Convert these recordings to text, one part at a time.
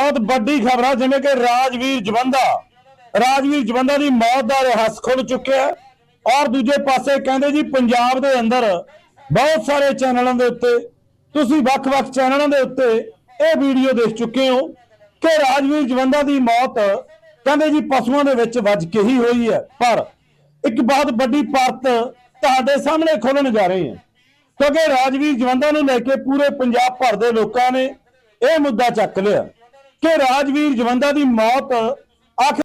ਬਹੁਤ ਵੱਡੀ ਖਬਰ ਆ, ਜਿਵੇਂ ਕਿ ਰਾਜਵੀਰ ਜਵੰਦਾ। ਰਾਜਵੀਰ ਜਵੰਦਾ ਦੀ ਮੌਤ ਦਾ ਰਹੱਸ ਖੁੱਲ ਚੁੱਕਿਆ ਔਰ ਦੂਜੇ ਪਾਸੇ ਕਹਿੰਦੇ ਜੀ, ਪੰਜਾਬ ਦੇ ਅੰਦਰ ਬਹੁਤ ਸਾਰੇ ਚੈਨਲਾਂ ਦੇ ਉੱਤੇ, ਤੁਸੀਂ ਵੱਖ-ਵੱਖ ਚੈਨਲਾਂ ਦੇ ਉੱਤੇ ਇਹ ਵੀਡੀਓ ਦੇਖ ਚੁੱਕੇ ਹੋ ਕਿ ਰਾਜਵੀਰ ਜਵੰਦਾ ਦੀ ਮੌਤ ਕਹਿੰਦੇ ਜੀ, ਪਸ਼ੂਆਂ ਦੇ ਵਿੱਚ ਵੱਜ ਕੇ ਹੀ ਹੋਈ ਹੈ। ਪਰ ਇੱਕ ਬਹੁਤ ਵੱਡੀ ਪਰਤ ਤੁਹਾਡੇ ਸਾਹਮਣੇ ਖੋਲਣ ਜਾ ਰਹੇ ਹਾਂ, ਕਿਉਂਕਿ ਰਾਜਵੀਰ ਜਵੰਦਾ ਨੂੰ ਲੈ ਕੇ ਪੂਰੇ ਪੰਜਾਬ ਭਰ ਦੇ ਲੋਕਾਂ ਨੇ ਇਹ ਮੁੱਦਾ ਚੱਕ ਲਿਆ। ਕਿ ਰਾਜਵੀਰ ਜਵੰਦਾ ਦੀ ਮੌਤ ਆਖਿਰ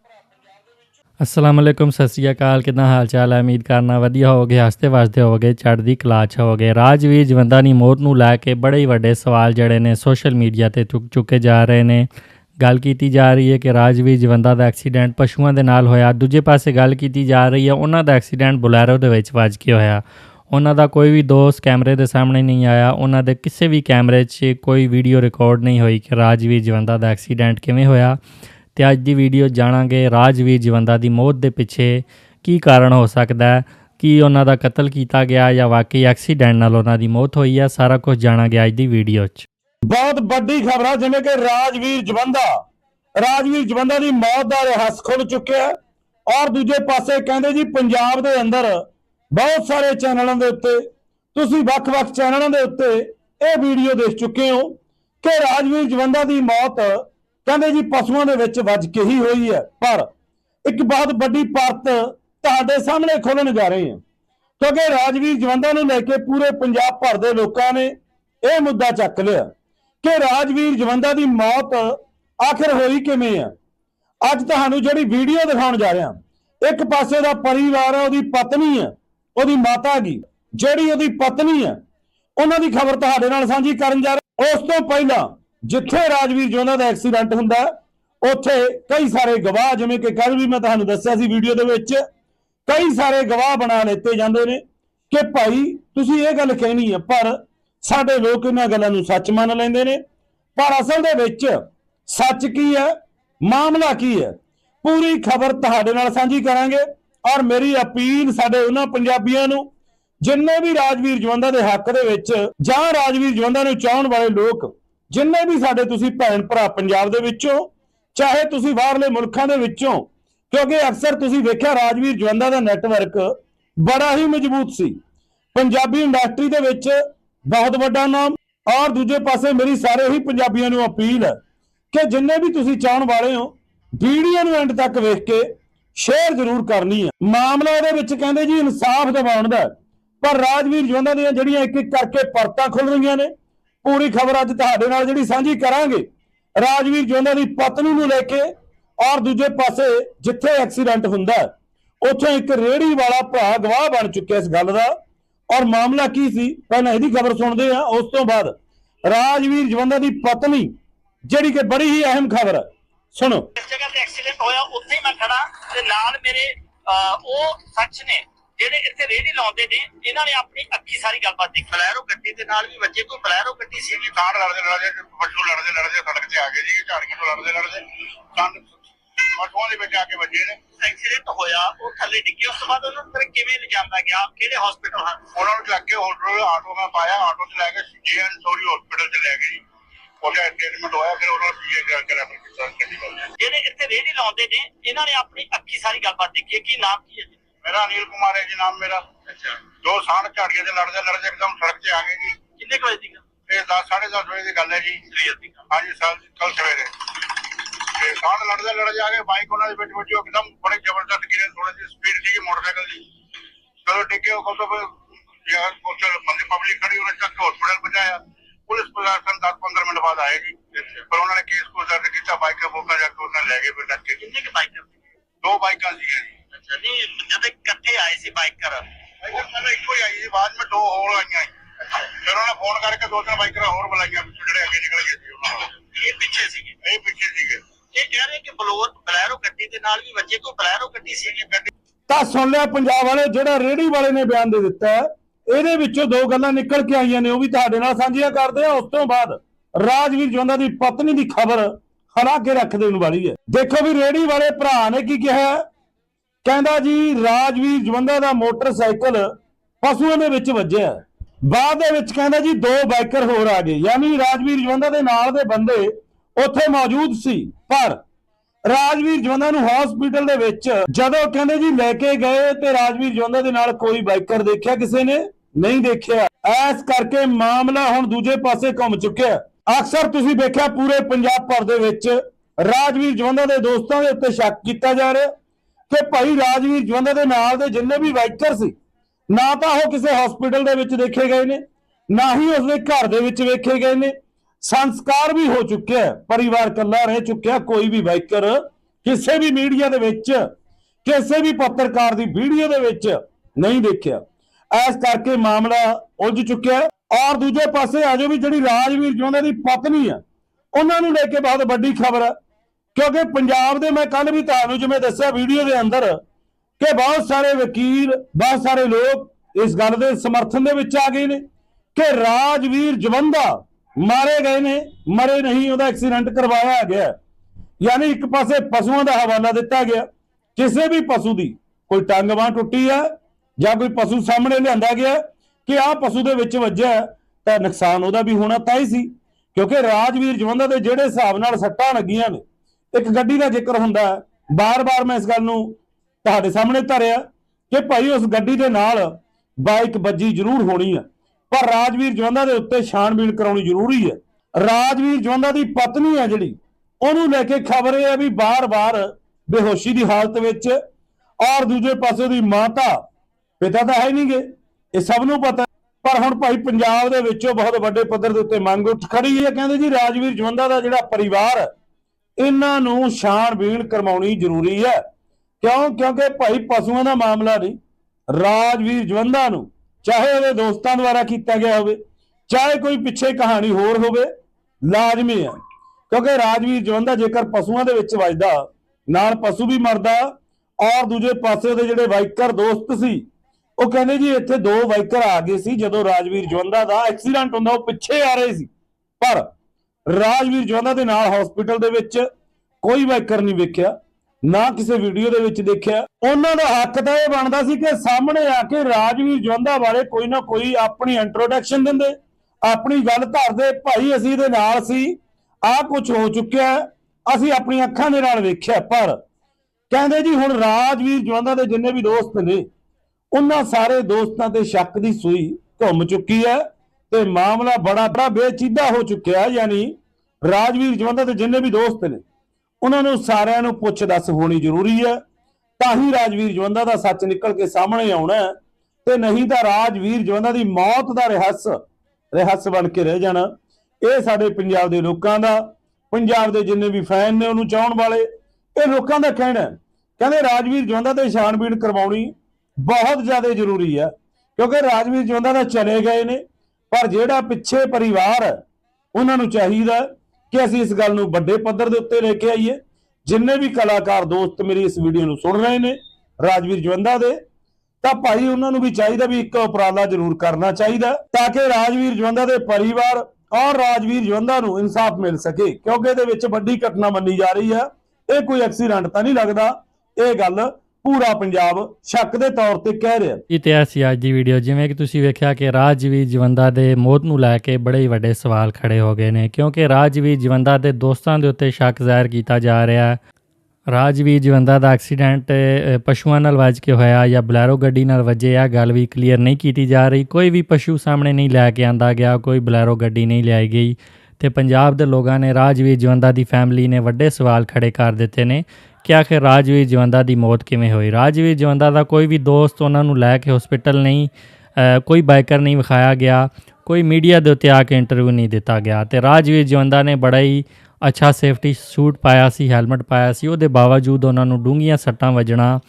ਅਸਲਾਮ ਅਲੈਕੁਮ, ਸਤਿ ਸ਼੍ਰੀ ਅਕਾਲ। ਕਿਦਾਂ ਹਾਲ ਚਾਲ ਹੈ? ਉਮੀਦ ਕਰਨਾ ਵਧੀਆ ਹੋਗੇ ਹੱਸਦੇ ਵਸਦੇ ਹੋਗੇ ਚੜ੍ਹਦੀ ਕਲਾ 'ਚ ਹੋਗੇ ਰਾਜਵੀਰ ਜਵੰਦਾ ਦੀ ਮੌਤ ਨੂੰ ਲੈ ਕੇ ਬੜੇ ਹੀ ਵੱਡੇ ਸਵਾਲ ਜਿਹੜੇ ਨੇ ਸੋਸ਼ਲ ਮੀਡੀਆ ਤੇ ਚੁੱਕ ਚੁੱਕੇ ਜਾ ਰਹੇ ਨੇ। ਗੱਲ ਕੀਤੀ ਜਾ ਰਹੀ ਹੈ ਕਿ ਰਾਜਵੀਰ ਜਵੰਦਾ ਦਾ ਐਕਸੀਡੈਂਟ ਪਸ਼ੂਆਂ ਦੇ ਨਾਲ ਹੋਇਆ। ਦੂਜੇ ਪਾਸੇ ਗੱਲ ਕੀਤੀ ਜਾ ਰਹੀ ਹੈ, ਉਹਨਾਂ ਦਾ ਐਕਸੀਡੈਂਟ ਬੁਲੈਰੋ ਦੇ ਵਿੱਚ ਵੱਜ ਕੇ ਹੋਇਆ। ਉਹਨਾਂ ਦਾ ਕੋਈ ਵੀ ਦੋਸਤ ਕੈਮਰੇ ਦੇ ਸਾਹਮਣੇ ਨਹੀਂ ਆਇਆ, ਉਹਨਾਂ ਦੇ ਕਿਸੇ ਵੀ ਕੈਮਰੇ 'ਚ ਕੋਈ ਵੀਡੀਓ ਰਿਕਾਰਡ ਨਹੀਂ ਹੋਈ ਕਿ ਰਾਜਵੀਰ ਜਵੰਦਾ ਦਾ ਐਕਸੀਡੈਂਟ ਕਿਵੇਂ ਹੋਇਆ। ਤੇ ਅੱਜ ਦੀ ਵੀਡੀਓ ਜਾਣਾਂਗੇ ਰਾਜਵੀਰ ਜਵੰਦਾ ਦੀ ਮੌਤ ਦੇ ਪਿੱਛੇ ਕੀ ਕਾਰਨ ਹੋ ਸਕਦਾ ਹੈ, ਕੀ ਉਹਨਾਂ ਦਾ ਕਤਲ ਕੀਤਾ ਗਿਆ ਜਾਂ ਵਾਕਈ ਐਕਸੀਡੈਂਟ ਨਾਲ ਉਹਨਾਂ ਦੀ ਮੌਤ ਹੋਈ ਹੈ, ਸਾਰਾ ਕੁਝ ਜਾਣਾਂਗੇ ਅੱਜ ਦੀ ਵੀਡੀਓ 'ਚ। ਬਹੁਤ ਵੱਡੀ ਖਬਰ ਆ, ਜਿਵੇਂ ਕਿ ਰਾਜਵੀਰ ਜਵੰਦਾ ਰਾਜਵੀਰ ਜਵੰਦਾ ਦੀ ਮੌਤ ਦਾ ਰਹੱਸ ਖੁੱਲ ਚੁੱਕਿਆ ਔਰ ਦੂਜੇ ਪਾਸੇ ਕਹਿੰਦੇ ਜੀ ਪੰਜਾਬ ਦੇ ਅੰਦਰ ਬਹੁਤ ਸਾਰੇ ਚੈਨਲਾਂ ਦੇ ਉੱਤੇ, ਤੁਸੀਂ ਵੱਖ-ਵੱਖ ਚੈਨਲਾਂ ਦੇ ਉੱਤੇ ਇਹ ਵੀਡੀਓ ਦੇਖ ਚੁੱਕੇ ਹੋ ਕਿ ਰਾਜਵੀਰ ਜਵੰਦਾ ਦੀ ਮੌਤ ਕਹਿੰਦੇ ਜੀ ਪਸ਼ੂਆਂ ਦੇ ਵਿੱਚ ਵੱਜ ਕੇ ਹੀ ਹੋਈ ਹੈ। ਪਰ ਇੱਕ ਬਹੁਤ ਵੱਡੀ ਪਰਤ ਤੁਹਾਡੇ ਸਾਹਮਣੇ ਖੋਲਣ ਜਾ ਰਹੇ ਹਾਂ। ਕਿਉਂਕਿ ਰਾਜਵੀਰ ਜਵੰਦਾ ਨੂੰ ਲੈ ਕੇ ਪੂਰੇ ਪੰਜਾਬ ਭਰ ਦੇ ਲੋਕਾਂ ਨੇ ਇਹ ਮੁੱਦਾ ਚੱਕ ਲਿਆ ਕਿ ਰਾਜਵੀਰ ਜਵੰਦਾ ਦੀ ਮੌਤ ਆਖਿਰ ਹੋਈ ਕਿਵੇਂ ਹੈ। ਅੱਜ ਤੁਹਾਨੂੰ ਜਿਹੜੀ ਵੀਡੀਓ ਦਿਖਾਉਣ ਜਾ ਰਿਹਾ, ਇੱਕ ਪਾਸੇ ਦਾ ਪਰਿਵਾਰ ਹੈ, ਉਹਦੀ ਪਤਨੀ ਹੈ ਉਹਦੀ ਮਾਤਾ ਗੀ ਜਿਹੜੀ ਉਹਦੀ ਪਤਨੀ ਹੈ, ਉਹਨਾਂ ਦੀ ਖਬਰ ਤੁਹਾਡੇ ਨਾਲ ਸਾਂਝੀ ਕਰਨ ਜਾ ਰਹੇ। ਉਸ ਤੋਂ ਪਹਿਲਾਂ ਜਿੱਥੇ ਰਾਜਵੀਰ ਜਵੰਦਾ ਦਾ ਐਕਸੀਡੈਂਟ ਹੁੰਦਾ, ਉੱਥੇ ਕਈ ਸਾਰੇ ਗਵਾਹ, ਜਿਵੇਂ ਕਿ ਕੱਲ ਵੀ ਮੈਂ ਤੁਹਾਨੂੰ ਦੱਸਿਆ ਸੀ ਵੀਡੀਓ ਦੇ ਵਿੱਚ, ਕਈ ਸਾਰੇ ਗਵਾਹ ਬਣਾ ਲਿੱਤੇ ਜਾਂਦੇ ਨੇ ਕਿ ਭਾਈ, ਤੁਸੀਂ ਇਹ ਗੱਲ ਕਹਿਣੀ ਹੈ, ਪਰ ਸਾਡੇ ਲੋਕ ਇਹਨਾਂ ਗੱਲਾਂ ਨੂੰ ਸੱਚ ਮੰਨ ਲੈਂਦੇ ਨੇ। ਪਰ ਅਸਲ ਦੇ ਵਿੱਚ ਸੱਚ ਕੀ ਹੈ, ਮਾਮਲਾ ਕੀ ਹੈ, ਪੂਰੀ ਖਬਰ ਤੁਹਾਡੇ ਨਾਲ ਸਾਂਝੀ ਕਰਾਂਗੇ। ਔਰ ਮੇਰੀ ਅਪੀਲ ਸਾਡੇ ਉਹਨਾਂ ਪੰਜਾਬੀਆਂ ਨੂੰ, ਜਿੰਨੇ ਵੀ ਰਾਜਵੀਰ ਜਵੰਦਾ ਦੇ ਹੱਕ ਦੇ ਵਿੱਚ ਜਾਂ ਰਾਜਵੀਰ ਜਵੰਦਾ ਨੂੰ ਚਾਹਣ ਵਾਲੇ ਲੋਕ, ਜਿੰਨੇ ਵੀ ਸਾਡੇ ਤੁਸੀਂ ਭੈਣ ਭਰਾ ਪੰਜਾਬ ਦੇ ਵਿੱਚੋਂ, ਚਾਹੇ ਤੁਸੀਂ ਬਾਹਰਲੇ ਮੁਲਕਾਂ ਦੇ ਵਿੱਚੋਂ, ਕਿਉਂਕਿ ਅਕਸਰ ਤੁਸੀਂ ਵੇਖਿਆ ਰਾਜਵੀਰ ਜਵੰਦਾ ਦਾ ਨੈਟਵਰਕ ਬੜਾ ਹੀ ਮਜ਼ਬੂਤ ਸੀ। ਪੰਜਾਬੀ ਇੰਡਸਟਰੀ ਦੇ ਵਿੱਚ ਬਹੁਤ ਵੱਡਾ ਨਾਮ, ਔਰ ਦੂਜੇ ਪਾਸੇ ਮੇਰੀ ਸਾਰੇ ਹੀ ਪੰਜਾਬੀਆਂ ਨੂੰ ਅਪੀਲ ਹੈ ਕਿ ਜਿੰਨੇ ਵੀ ਤੁਸੀਂ ਚਾਹਣ ਵਾਲੇ ਹੋ, ਵੀਡੀਓ ਨੂੰ ਐਂਡ ਤੱਕ ਵੇਖ ਕੇ ਸ਼ੇਅਰ ਜ਼ਰੂਰ ਕਰਨੀ ਹੈ। ਮਾਮਲਾ ਇਹਦੇ ਵਿੱਚ ਕਹਿੰਦੇ ਜੀ ਇਨਸਾਫ ਦਿਵਾਉਣ ਦਾ ਪਰ ਰਾਜਵੀਰ ਜਵੰਦਾ ਦੀਆਂ ਜਿਹੜੀਆਂ ਇੱਕ ਇੱਕ ਕਰਕੇ ਪਰਤਾਂ ਖੁੱਲ ਰਹੀਆਂ ਨੇ, ਪੂਰੀ ਖਬਰ ਅੱਜ ਤੁਹਾਡੇ ਨਾਲ ਜਿਹੜੀ ਸਾਂਝੀ ਕਰਾਂਗੇ। ਰਾਜਵੀਰ ਜਵੰਦਾ ਦੀ ਪਤਨੀ ਨੂੰ ਲੈ ਕੇ ਔਰ ਦੂਜੇ ਪਾਸੇ ਜਿੱਥੇ ਐਕਸੀਡੈਂਟ ਹੁੰਦਾ ਉੱਥੇ ਇੱਕ ਰੇੜੀ ਵਾਲਾ ਭਰਾ ਗਵਾਹ ਬਣ ਚੁੱਕਿਆ ਇਸ ਗੱਲ ਦਾ। ਔਰ ਮਾਮਲਾ ਕੀ ਸੀ? ਪਹਿਲਾਂ ਇਹਦੀ ਖਬਰ ਸੁਣਦੇ ਆ ਉਸ ਤੋਂ ਬਾਅਦ ਰਾਜਵੀਰ ਜਵੰਦਾ ਦੀ ਪਤਨੀ, ਜਿਹੜੀ ਕਿ ਬੜੀ ਹੀ ਅਹਿਮ ਖਬਰ ਹੈ ਸੁਣੋ। ਜਿਸ ਜਗ੍ਹਾ ਤੇ ਐਕਸੀਡੈਂਟ ਹੋਇਆ ਉੱਥੇ ਹੀ ਮੈਂ ਖੜਾ ਤੇ ਨਾਲ ਮੇਰੇ ਉਹ ਸੱਚ ਨੇ ਜਿਹੜੇ ਇੱਥੇ ਰੇਹੜੀ ਲਾਉਂਦੇ ਨੇ ਇਹਨਾਂ ਨੇ ਆਪਣੀ ਅੱਖੀ ਸਾਰੀ ਗੱਲਬਾਤ ਦੇਖੀ। ਬਲੈਰੋ ਗੱਡੀ ਦੇ ਨਾਲ ਵੀ ਵੱਜੇ ਕੋਈ ਬਲੈਰੋ ਗੱਡੀ ਸੀ ਜੀ ਕਾਰ ਲੜਦੇ ਲੜਦੇ ਪਸ਼ੂ ਲੜਦੇ ਲੜਦੇ ਸੜਕ ਤੇ ਆ ਗਏ ਜੀ ਝਾੜੀਆਂ ਤੋਂ ਲੜਦੇ ਲੜਦੇ। ਕੰਨ ਪਸ਼ੂਆਂ ਦੇ ਵਿੱਚ ਆ ਕੇ ਵੱਜੇ ਨੇ। ਐਕਸੀਡੈਂਟ ਹੋਇਆ ਉਹ ਥੱਲੇ ਡਿੱਗੇ ਉਸ ਤੋਂ ਬਾਅਦ ਉਹਨੂੰ ਫਿਰ ਕਿਵੇਂ ਲਿਜਾਂਦਾ ਗਿਆ? ਕਿਹੜੇ ਹਸਪੀਟਲ ਹਨ? ਉਹਨਾਂ ਨੂੰ ਚੱਕ ਕੇ ਹੋਟਲ ਆਟੋ ਮੈਂ ਪਾਇਆ ਆਟੋ 'ਚ ਲੈ ਕੇ ਜੀਐਨ ਸੋਰੀ ਹਸਪੀਟਲ 'ਚ ਲੈ ਗਏ ਜੀ। ਉਹਦਾ ਟ੍ਰੀਟਮੈਂਟ ਹੋਇਆ ਫਿਰ ਉਹਨਾਂ ਨੂੰ ਪੀਏ ਜਾ ਕੇ ਰੈਫਰ ਕੀਤਾ ਵੱਲ। ਜਿਹੜੇ ਇੱਥੇ ਰੇਹੜੀ ਲਾਉਂਦੇ ਨੇ ਇਹਨਾਂ ਨੇ ਆਪਣੀ ਅੱਖੀ ਸਾਰੀ ਗੱਲਬਾਤ ਦੇਖੀ ਹੈ ਕੀ ਨਾਮ ਕੀ ਹੈ ਜੀ? ਮੇਰਾ ਅਨਿਲ ਕੁਮਾਰ ਹੈ ਜੀ ਨਾਮ ਮੇਰਾ। ਅੱਛਾ। ਦੋ ਸਾਣ ਝਾੜੀਆਂ ਤੇ ਲੜਦੇ ਲੜਦੇ ਇੱਕਦਮ ਸੜਕ ਤੇ ਆ ਗਏ ਜੀ। ਕਿੰਨੇ ਵਜੇ ਦੀ ਗੱਲ? ਇਹ 10 10:30 ਵਜੇ ਦੀ ਗੱਲ ਹੈ ਜੀ। ਦੀ ਗੱਲ। ਹਾਂਜੀ ਸਾਲ ਕੱਲ ਸਵੇਰੇ। ਤੇ ਸਾਣ ਲੜਦੇ ਲੜਦੇ ਆ ਗਏ ਬਾਈਕ ਉਹਨਾਂ ਦੇ ਵਿੱਚ ਵੱਜੀ ਉਹ ਇੱਕਦਮ ਬੜੀ ਜ਼ਬਰਦਸਤ ਗਿਰੇ ਥੋੜੀ ਜਿਹੀ ਸਪੀਡ ਸੀ ਮੋਟਰਸਾਈਕਲ ਦੀ। ਚਲੋ ਟਿੱਕੇ ਉਹ ਕੋਲ ਤੋਂ ਫਿਰ ਯਾਰ ਕੋਲ ਬੰਦੇ ਪਬਲਿਕ ਖੜੀ ਉਹਨੇ ਚੱਕ ਹਸਪੀਟਲ ਪਹੁੰਚਾਇਆ। ਪੁਲਿਸ ਪ੍ਰਸ਼ਾਸਨ 10-15 ਮਿੰਟ ਬਾਅਦ ਆਏ ਜੀ ਪਰ ਉਹਨਾਂ ਨੇ ਕੇਸ ਕੋ ਦਰਜ ਕੀਤਾ ਬਾਈਕ ਦਾ ਫੋਕਾ ਜਾ ਕੇ ਉਹਨਾਂ ਲੈ ਗਏ ਫਿਰ ਟੱਕੇ ਕਿੰਨੇ ਕੁ ਬਾਈਕ ਦੋ ਬਾਈਕਾਂ ਸੀਗੀਆਂ ਜੀ। ਅੱਛਾ ਨਹੀਂ ਜਦੋਂ ਇਕੱਠੇ ਆਏ ਸੀ ਬਾਈਕਰ। ਬਾਈਕਾਂ ਪਹਿਲਾਂ ਇੱਕੋ ਹੀ ਆਈ ਜੀ ਬਾਅਦ ਵਿੱਚ ਦੋ ਹੋਰ ਆਈਆਂ ਜੀ। ਫਿਰ ਉਹਨਾਂ ਨੇ ਫੋਨ ਕਰਕੇ ਦੋ ਤਿੰਨ ਬਾਈਕਾਂ ਹੋਰ ਬੁਲਾਈਆਂ ਜਿਹੜੇ ਅੱਗੇ ਨਿਕਲ ਗਏ ਸੀ ਉਹਨਾਂ ਨੂੰ ਇਹ ਪਿੱਛੇ ਸੀਗੇ? ਇਹ ਪਿੱਛੇ ਸੀਗੇ। ਇਹ ਕਹਿ ਰਹੇ ਕਿ ਬਲੋਰ ਬਲੈਰੋ ਗੱਡੀ ਦੇ ਨਾਲ ਵੀ ਵੱਜੇ ਕੋਈ ਬਲੈਰੋ ਗੱਡੀ ਸੀ ਗੱਡੀ ਤਾਂ ਸੁਣ ਲਿਆ ਪੰਜਾਬ ਵਾਲੇ ਜਿਹੜਾ ਰੇੜੀ ਵਾਲੇ ਨੇ ਬਿਆਨ ਦੇ ਦਿੱਤਾ ਹੈ, ਇਹਦੇ ਵਿੱਚੋਂ ਦੋ ਗੱਲਾਂ ਨਿਕਲ ਕੇ ਆਈਆਂ ਨੇ, ਉਹ ਵੀ ਤੁਹਾਡੇ ਨਾਲ ਸਾਂਝੀਆਂ ਕਰਦੇ ਆ ਉਸ ਤੋਂ ਬਾਅਦ ਰਾਜਵੀਰ ਜਵੰਦਾ ਦੀ ਪਤਨੀ ਦੀ ਖਬਰ ਹਲਾ ਕੇ ਰੱਖ ਦੇਣ ਵਾਲੀ ਹੈ। ਦੇਖੋ ਵੀ ਰੇੜੀ ਵਾਲੇ ਭਰਾ ਨੇ ਕੀ ਕਿਹਾ ਕਹਿੰਦਾ ਜੀ, ਰਾਜਵੀਰ ਜਵੰਦਾ ਦਾ ਮੋਟਰਸਾਈਕਲ ਪਸ਼ੂਆਂ ਦੇ ਵਿੱਚ ਵੱਜਿਆ ਬਾਅਦ ਦੇ ਵਿੱਚ ਕਹਿੰਦਾ ਜੀ, ਦੋ ਬਾਈਕਰ ਹੋਰ ਆ ਗਏ। ਯਾਨੀ ਰਾਜਵੀਰ ਜਵੰਦਾ ਦੇ ਨਾਲ ਦੇ ਬੰਦੇ ਉੱਥੇ ਮੌਜੂਦ ਸੀ, ਪਰ ਰਾਜਵੀਰ ਜਵੰਦਾ ਨੂੰ ਹਸਪੀਟਲ ਦੇ ਵਿੱਚ ਜਦੋਂ ਕਹਿੰਦੇ ਜੀ ਲੈ ਕੇ ਗਏ ਤੇ ਰਾਜਵੀਰ ਜਵੰਦਾ ਦੇ ਨਾਲ ਕੋਈ ਬਾਈਕਰ ਦੇਖਿਆ ਕਿਸੇ ਨੇ? ਨਹੀਂ ਦੇਖਿਆ। ਐਸ ਕਰਕੇ ਮਾਮਲਾ ਹੁਣ ਦੂਜੇ ਪਾਸੇ ਘੁੰਮ ਚੁੱਕਿਆ ਅਕਸਰ ਤੁਸੀਂ ਵੇਖਿਆ ਪੂਰੇ ਪੰਜਾਬ ਭਰ ਦੇ ਵਿੱਚ ਰਾਜਵੀਰ ਜਵੰਦਾ ਦੇ ਦੋਸਤਾਂ ਦੇ ਉੱਤੇ ਸ਼ੱਕ ਕੀਤਾ ਜਾ ਰਿਹਾ ਕਿ ਭਾਈ ਰਾਜਵੀਰ ਜਵੰਦਾ ਦੇ ਨਾਲ ਦੇ ਜਿੰਨੇ ਵੀ ਬਾਈਕਰ ਸੀ, ਨਾ ਤਾਂ ਉਹ ਕਿਸੇ ਹਸਪੀਟਲ ਦੇ ਵਿੱਚ ਦੇਖੇ ਗਏ ਨੇ, ਨਾ ਹੀ ਉਸਦੇ ਘਰ ਦੇ ਵਿੱਚ ਵੇਖੇ ਗਏ ਨੇ। ਸੰਸਕਾਰ ਵੀ ਹੋ ਚੁੱਕਿਆ ਪਰਿਵਾਰ ਕੱਲਾ ਰਹਿ ਚੁੱਕਿਆ ਕੋਈ ਵੀ ਬਾਈਕਰ ਕਿਸੇ ਵੀ ਮੀਡੀਆ ਦੇ ਵਿੱਚ, ਕਿਸੇ ਵੀ ਪੱਤਰਕਾਰ ਦੀ ਵੀਡੀਓ ਦੇ ਵਿੱਚ ਨਹੀਂ ਦੇਖਿਆ। ਐਸ ਕਰਕੇ ਮਾਮਲਾ ਉਲਝ ਚੁੱਕਿਆ ਔਰ ਦੂਜੇ ਪਾਸੇ ਆਜੋ ਵੀ ਜਿਹੜੀ ਰਾਜਵੀਰ ਜੋਂਦੇ ਦੀ ਪਤਨੀ ਆ, ਉਹਨਾਂ ਨੂੰ ਲੈ ਕੇ ਬਹੁਤ ਵੱਡੀ ਖਬਰ ਹੈ। ਕਿਉਂਕਿ ਪੰਜਾਬ ਦੇ ਮੈਂ ਕੱਲ ਵੀ ਤੁਹਾਨੂੰ ਜਿਵੇਂ ਦੱਸਿਆ ਵੀਡੀਓ ਦੇ ਅੰਦਰ ਕਿ ਬਹੁਤ ਸਾਰੇ ਵਕੀਲ, ਬਹੁਤ ਸਾਰੇ ਲੋਕ ਇਸ ਗੱਲ ਦੇ ਸਮਰਥਨ ਦੇ ਵਿੱਚ ਆ ਗਏ ਨੇ ਕਿ ਰਾਜਵੀਰ ਜਵੰਦਾ ਮਾਰੇ ਗਏ ਨੇ, ਮਰੇ ਨਹੀਂ, ਉਹਦਾ ਐਕਸੀਡੈਂਟ ਕਰਵਾਇਆ ਗਿਆ। ਯਾਨੀ ਇੱਕ ਪਾਸੇ ਪਸ਼ੂਆਂ ਦਾ ਹਵਾਲਾ ਦਿੱਤਾ ਗਿਆ, ਕਿਸੇ ਵੀ ਪਸ਼ੂ ਦੀ ਕੋਈ ਟੰਗ ਬਾਂਹ ਟੁੱਟੀ ਹੈ ਜਾਂ ਕੋਈ ਪਸ਼ੂ ਸਾਹਮਣੇ ਲਿਆਂਦਾ ਗਿਆ, ਕਿ ਆਹ ਪਸ਼ੂ ਦੇ ਵਿੱਚ ਵੱਜਿਆ, ਤਾਂ ਨੁਕਸਾਨ ਉਹਦਾ ਵੀ ਹੋਣਾ ਤਾਂ ਹੀ ਸੀ। ਕਿਉਂਕਿ ਰਾਜਵੀਰ ਜਵੰਦਾ ਦੇ ਜਿਹੜੇ ਹਿਸਾਬ ਨਾਲ ਸੱਟਾਂ ਲੱਗੀਆਂ ਨੇ, ਇੱਕ ਗੱਡੀ ਦਾ ਜ਼ਿਕਰ ਹੁੰਦਾ ਹੈ ਬਾਰ-ਬਾਰ ਮੈਂ ਇਸ ਗੱਲ ਨੂੰ ਤੁਹਾਡੇ ਸਾਹਮਣੇ ਧਰਿਆ, ਕਿ ਭਾਈ ਉਸ ਗੱਡੀ ਦੇ ਨਾਲ ਬਾਈਕ ਵੱਜੀ ਜ਼ਰੂਰ ਹੋਣੀ ਹੈ ਪਰ ਰਾਜਵੀਰ ਜਵੰਦਾ ਦੇ ਉੱਤੇ ਛਾਣਬੀਣ ਕਰਾਉਣੀ ਜ਼ਰੂਰੀ ਹੈ। ਰਾਜਵੀਰ ਜਵੰਦਾ ਦੀ ਪਤਨੀ ਹੈ ਜਿਹੜੀ, ਉਹਨੂੰ ਲੈ ਕੇ ਖਬਰ ਇਹ ਹੈ ਵੀ ਬਾਰ-ਬਾਰ ਬੇਹੋਸ਼ੀ ਦੀ ਹਾਲਤ ਵਿੱਚ ਔਰ ਦੂਜੇ ਪਾਸੇ ਦੀ ਮਾਤਾ, ਪਿਤਾ ਤਾਂ ਹੈ ਨਹੀਂਗੇ, ਇਹ ਸਭ ਨੂੰ ਪਤਾ ਪਰ ਹੁਣ ਭਾਈ ਪੰਜਾਬ ਦੇ ਵਿੱਚੋਂ ਬਹੁਤ ਵੱਡੇ ਪੱਧਰ ਦੇ ਉੱਤੇ ਮੰਗ ਉੱਠ ਖੜੀ ਹੈ, ਕਹਿੰਦੇ ਜੀ ਰਾਜਵੀਰ ਜਵੰਦਾ ਦਾ ਜਿਹੜਾ ਪਰਿਵਾਰ, ਇਹਨਾਂ ਨੂੰ ਛਾਣਬੀਣ ਕਰਵਾਉਣੀ ਜ਼ਰੂਰੀ ਹੈ। ਕਿਉਂ? ਕਿਉਂਕਿ ਭਾਈ ਪਸ਼ੂਆਂ ਦਾ ਮਾਮਲਾ ਨਹੀਂ, ਰਾਜਵੀਰ ਜਵੰਦਾ ਨੂੰ ਚਾਹੇ ਉਹਦੇ ਦੋਸਤਾਂ ਦੁਆਰਾ ਕੀਤਾ ਗਿਆ ਹੋਵੇ, ਚਾਹੇ ਕੋਈ ਪਿੱਛੇ ਕਹਾਣੀ ਹੋਰ ਹੋਵੇ, ਲਾਜ਼ਮੀ ਹੈ। ਕਿਉਂਕਿ ਰਾਜਵੀਰ ਜਵੰਦਾ ਜੇਕਰ ਪਸ਼ੂਆਂ ਦੇ ਵਿੱਚ ਵੱਜਦਾ, ਨਾਲ ਪਸ਼ੂ ਵੀ ਮਰਦਾ ਔਰ ਦੂਜੇ ਪਾਸੇ ਉਹਦੇ ਜਿਹੜੇ ਵਾਈਕਰ ਦੋਸਤ ਸੀ, ਉਹ ਕਹਿੰਦੇ ਜੀ ਇੱਥੇ ਦੋ ਵਾਈਕਰ ਆ ਗਏ ਸੀ, ਜਦੋਂ ਰਾਜਵੀਰ ਜਵੰਦਾ ਦਾ ਐਕਸੀਡੈਂਟ ਹੁੰਦਾ, ਉਹ ਪਿੱਛੇ ਆ ਰਹੇ ਸੀ। ਪਰ ਰਾਜਵੀਰ ਜਵੰਦਾ ਦੇ ਨਾਲ ਹਸਪੀਟਲ ਦੇ ਵਿੱਚ ਕੋਈ ਵਾਈਕਰ ਨਹੀਂ ਵੇਖਿਆ। ਨਾ ਕਿਸੇ ਵੀਡੀਓ ਦੇ ਵਿੱਚ ਦੇਖਿਆ। ਉਹਨਾਂ ਦਾ ਹੱਕ ਤਾਂ ਇਹ ਬਣਦਾ ਸੀ ਕਿ ਸਾਹਮਣੇ ਆ ਕੇ ਰਾਜਵੀਰ ਜਵੰਦਾ ਬਾਰੇ ਕੋਈ ਨਾ ਕੋਈ ਆਪਣੀ ਇੰਟਰੋਡਕਸ਼ਨ ਦਿੰਦੇ। ਆਪਣੀ ਗੱਲ ਧਰਦੇ ਭਾਈ ਅਸੀਂ ਇਹਦੇ ਨਾਲ ਸੀ, ਆਹ ਕੁਝ ਹੋ ਚੁੱਕਿਆ, ਅਸੀਂ ਆਪਣੀਆਂ ਅੱਖਾਂ ਦੇ ਨਾਲ ਵੇਖਿਆ, ਪਰ ਕਹਿੰਦੇ ਜੀ ਹੁਣ ਰਾਜਵੀਰ ਜਵੰਦਾ ਦੇ ਜਿੰਨੇ ਵੀ ਦੋਸਤ ਨੇ, ਉਹਨਾਂ ਸਾਰੇ ਦੋਸਤਾਂ ਤੇ ਸ਼ੱਕ ਦੀ ਸੂਈ ਘੁੰਮ ਚੁੱਕੀ ਹੈ ਤੇ ਮਾਮਲਾ ਬੜਾ ਬੜਾ ਬੇਚੀਦਾ ਹੋ ਚੁੱਕਿਆ, ਯਾਨੀ ਰਾਜਵੀਰ ਜਵੰਦਾ ਦੇ ਜਿੰਨੇ ਵੀ ਦੋਸਤ ਨੇ। ਉਹਨਾਂ ਨੂੰ ਸਾਰਿਆਂ ਨੂੰ ਪੁੱਛ ਦੱਸ ਹੋਣੀ ਜ਼ਰੂਰੀ ਹੈ। ਤਾਂ ਹੀ ਰਾਜਵੀਰ ਜਵੰਦਾ ਦਾ ਸੱਚ ਨਿਕਲ ਕੇ ਸਾਹਮਣੇ ਆਉਣਾ ਹੈ ਤੇ ਨਹੀਂ ਤਾਂ ਰਾਜਵੀਰ ਜਵੰਦਾ ਦੀ ਮੌਤ ਦਾ ਰਹੱਸ ਰਹੱਸ ਬਣ ਕੇ ਰਹਿ ਜਾਣਾ। ਇਹ ਸਾਡੇ ਪੰਜਾਬ ਦੇ ਲੋਕਾਂ ਦਾ, ਪੰਜਾਬ ਦੇ ਜਿੰਨੇ ਵੀ ਫੈਨ ਨੇ ਉਹਨੂੰ ਚਾਹਣ ਵਾਲੇ, ਇਹ ਲੋਕਾਂ ਦਾ ਕਹਿਣਾ ਕਹਿੰਦੇ ਰਾਜਵੀਰ ਜਵੰਦਾ ਤੇ ਛਾਣਬੀਣ ਕਰਵਾਉਣੀ ਬਹੁਤ ਜ਼ਿਆਦਾ ਜ਼ਰੂਰੀ ਹੈ, ਕਿਉਂਕਿ ਰਾਜਵੀਰ ਜਵੰਦਾ ਤਾਂ ਚਲੇ ਗਏ ਨੇ, ਪਰ ਜਿਹੜਾ ਪਿੱਛੇ ਪਰਿਵਾਰ ਉਹਨਾਂ ਨੂੰ ਚਾਹੀਦਾ ਕਿ ਅਸੀਂ ਇਸ ਗੱਲ ਨੂੰ ਵੱਡੇ ਪੱਧਰ ਦੇ ਉੱਤੇ ਲੈ ਕੇ ਆਈਏ। ਜਿੰਨੇ ਵੀ ਕਲਾਕਾਰ ਦੋਸਤ ਮੇਰੀ ਇਸ ਵੀਡੀਓ ਨੂੰ ਸੁਣ ਰਹੇ ਨੇ, ਰਾਜਵੀਰ ਜਵੰਦਾ ਦੇ, ਤਾਂ ਭਾਈ ਉਹਨਾਂ ਨੂੰ ਵੀ ਚਾਹੀਦਾ ਵੀ ਇੱਕ ਉਪਰਾਲਾ ਜ਼ਰੂਰ ਕਰਨਾ ਚਾਹੀਦਾ ਤਾਂ ਕਿ ਰਾਜਵੀਰ ਜਵੰਦਾ ਦੇ ਪਰਿਵਾਰ ਔਰ ਰਾਜਵੀਰ ਜਵੰਦਾ ਨੂੰ ਇਨਸਾਫ ਮਿਲ ਸਕੇ। ਕਿਉਂਕਿ ਇਹਦੇ ਵਿੱਚ ਵੱਡੀ ਘਟਨਾ ਮੰਨੀ ਜਾ ਰਹੀ ਹੈ। ਇਹ ਕੋਈ ਐਕਸੀਡੈਂਟ ਤਾਂ ਨਹੀਂ ਲੱਗਦਾ। ਇਹ ਗੱਲ ਪੂਰਾ ਪੰਜਾਬ ਸ਼ੱਕ ਦੇ ਤੌਰ ਤੇ ਕਹਿ ਰਿਹਾ। ਇਤਿਹਾਸ ਤੇ ਸੀ ਅੱਜ ਦੀ ਵੀਡੀਓ ਜਿਵੇਂ ਕਿ ਤੁਸੀਂ ਵੇਖਿਆ ਕਿ ਰਾਜਵੀਰ ਜਵੰਦਾ ਦੇ ਮੌਤ ਨੂੰ ਲੈ ਕੇ ਬੜੇ ਹੀ ਵੱਡੇ ਸਵਾਲ ਖੜੇ ਹੋ ਗਏ ਨੇ, ਕਿਉਂਕਿ ਰਾਜਵੀਰ ਜਵੰਦਾ ਦੇ ਦੋਸਤਾਂ ਦੇ ਉੱਤੇ ਸ਼ੱਕ ਜ਼ਾਹਿਰ ਕੀਤਾ ਜਾ ਰਿਹਾ ਹੈ। ਰਾਜਵੀਰ ਜਵੰਦਾ ਦਾ ਐਕਸੀਡੈਂਟ ਪਸ਼ੂਆਂ ਨਾਲ ਵੱਜ ਕੇ ਹੋਇਆ ਜਾਂ ਬਲੈਰੋ ਗੱਡੀ ਨਾਲ ਵੱਜੇ ਆ ਗੱਲ ਵੀ ਕਲੀਅਰ ਨਹੀਂ ਕੀਤੀ ਜਾ ਰਹੀ। ਕੋਈ ਵੀ ਪਸ਼ੂ ਸਾਹਮਣੇ ਨਹੀਂ ਲੈ ਕੇ ਆਂਦਾ ਗਿਆ, ਕੋਈ ਬਲੈਰੋ ਗੱਡੀ ਨਹੀਂ ਲਿਆਈ ਗਈ। ਤੇ ਪੰਜਾਬ ਦੇ ਲੋਕਾਂ ਨੇ ਰਾਜਵੀਰ ਜਵੰਦਾ ਦੀ ਫੈਮਿਲੀ ਨੇ ਵੱਡੇ ਸਵਾਲ ਖੜੇ ਕਰ ਦਿੱਤੇ ਨੇ। ਕਿ ਆਖਿਰ ਰਾਜਵੀਰ ਜਵੰਦਾ ਦੀ ਮੌਤ ਕਿਵੇਂ ਹੋਈ? ਰਾਜਵੀਰ ਜਵੰਦਾ ਦਾ ਕੋਈ ਵੀ ਦੋਸਤ ਉਹਨਾਂ ਨੂੰ ਲੈ ਕੇ ਹਸਪੀਟਲ ਨਹੀਂ ਕੋਈ ਬਾਈਕਰ ਨਹੀਂ ਵਿਖਾਇਆ ਗਿਆ, ਕੋਈ ਮੀਡੀਆ ਦੇ ਉੱਤੇ ਆ ਕੇ ਇੰਟਰਵਿਊ ਨਹੀਂ ਦਿੱਤਾ ਗਿਆ ਤੇ ਰਾਜਵੀਰ ਜਵੰਦਾ ਨੇ ਬੜਾ ਹੀ ਅੱਛਾ ਸੇਫਟੀ ਸੂਟ ਪਾਇਆ ਸੀ ਹੈਲਮਟ ਪਾਇਆ ਸੀ, ਉਹਦੇ ਬਾਵਜੂਦ ਉਹਨਾਂ ਨੂੰ ਡੂੰਘੀਆਂ ਸੱਟਾਂ ਵੱਜਣਾ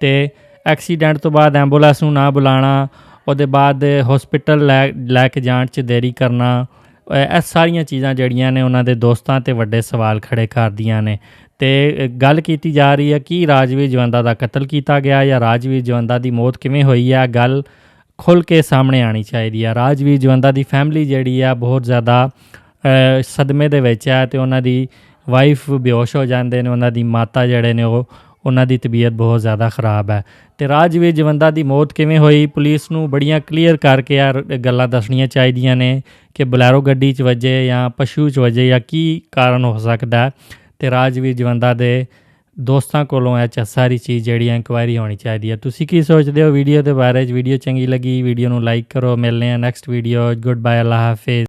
ਤੇ ਐਕਸੀਡੈਂਟ ਤੋਂ ਬਾਅਦ ਐਂਬੂਲੈਂਸ ਨੂੰ ਨਾ ਬੁਲਾਣਾ, ਉਹਦੇ ਬਾਅਦ ਹਸਪੀਟਲ ਲੈ ਲੈ ਕੇ ਜਾਣ 'ਚ ਦੇਰੀ ਕਰਨਾ ਇਹ ਸਾਰੀਆਂ ਚੀਜ਼ਾਂ ਜਿਹੜੀਆਂ ਨੇ ਉਹਨਾਂ ਦੇ ਦੋਸਤਾਂ ਤੇ ਵੱਡੇ ਸਵਾਲ ਖੜੇ ਕਰਦੀਆਂ ਨੇ। ਤੇ ਗੱਲ ਕੀਤੀ ਜਾ ਰਹੀ ਹੈ ਕਿ ਰਾਜਵੀਰ ਜਵੰਦਾ ਦਾ ਕਤਲ ਕੀਤਾ ਗਿਆ ਜਾਂ ਰਾਜਵੀਰ ਜਵੰਦਾ ਦੀ ਮੌਤ ਕਿਵੇਂ ਹੋਈ ਹੈ ਗੱਲ ਖੁੱਲ ਕੇ ਸਾਹਮਣੇ ਆਣੀ ਚਾਹੀਦੀ ਹੈ। ਰਾਜਵੀਰ ਜਵੰਦਾ ਦੀ ਫੈਮਿਲੀ ਜਿਹੜੀ ਆ ਬਹੁਤ ਜ਼ਿਆਦਾ ਸਦਮੇ ਦੇ ਵਿੱਚ ਹੈ ਤੇ ਉਹਨਾਂ ਦੀ ਵਾਈਫ ਬੇਹੋਸ਼ ਹੋ ਜਾਂਦੇ ਨੇ, ਉਹਨਾਂ ਦੀ ਮਾਤਾ ਜਿਹੜੇ ਨੇ ਉਹ, ਉਹਨਾਂ ਦੀ ਤਬੀਅਤ ਬਹੁਤ ਜ਼ਿਆਦਾ ਖਰਾਬ ਹੈ। ਤੇ ਰਾਜਵੀਰ ਜਵੰਦਾ ਦੀ ਮੌਤ ਕਿਵੇਂ ਹੋਈ, ਪੁਲਿਸ ਨੂੰ ਬੜੀਆਂ ਕਲੀਅਰ ਕਰਕੇ ਯਾਰ ਗੱਲਾਂ ਦੱਸਣੀਆਂ ਚਾਹੀਦੀਆਂ ਨੇ ਕਿ ਬਲੈਰੋ ਗੱਡੀ 'ਚ ਵੱਜੇ ਜਾਂ ਪਸ਼ੂ 'ਚ ਵੱਜੇ ਜਾਂ ਕੀ ਕਾਰਨ ਹੋ ਸਕਦਾ ਤੇ ਰਾਜਵੀਰ ਜਵੰਦਾ ਦੇ ਦੋਸਤਾਂ ਕੋਲੋਂ ਇਹ 'ਚ ਸਾਰੀ ਚੀਜ਼ ਜਿਹੜੀ ਇਨਕੁਆਇਰੀ ਹੋਣੀ ਚਾਹੀਦੀ ਹੈ ਤੁਸੀਂ ਕੀ ਸੋਚਦੇ ਹੋ? ਵੀਡੀਓ ਦੇ ਬਾਰੇ 'ਚ ਵੀਡੀਓ ਚੰਗੀ ਲੱਗੀ, ਵੀਡੀਓ ਨੂੰ ਲਾਈਕ ਕਰੋ ਮਿਲਨੇ ਆ ਨੈਕਸਟ ਵੀਡੀਓ ਗੁੱਡ ਬਾਏ ਅੱਲਾ ਹਾਫਿਜ਼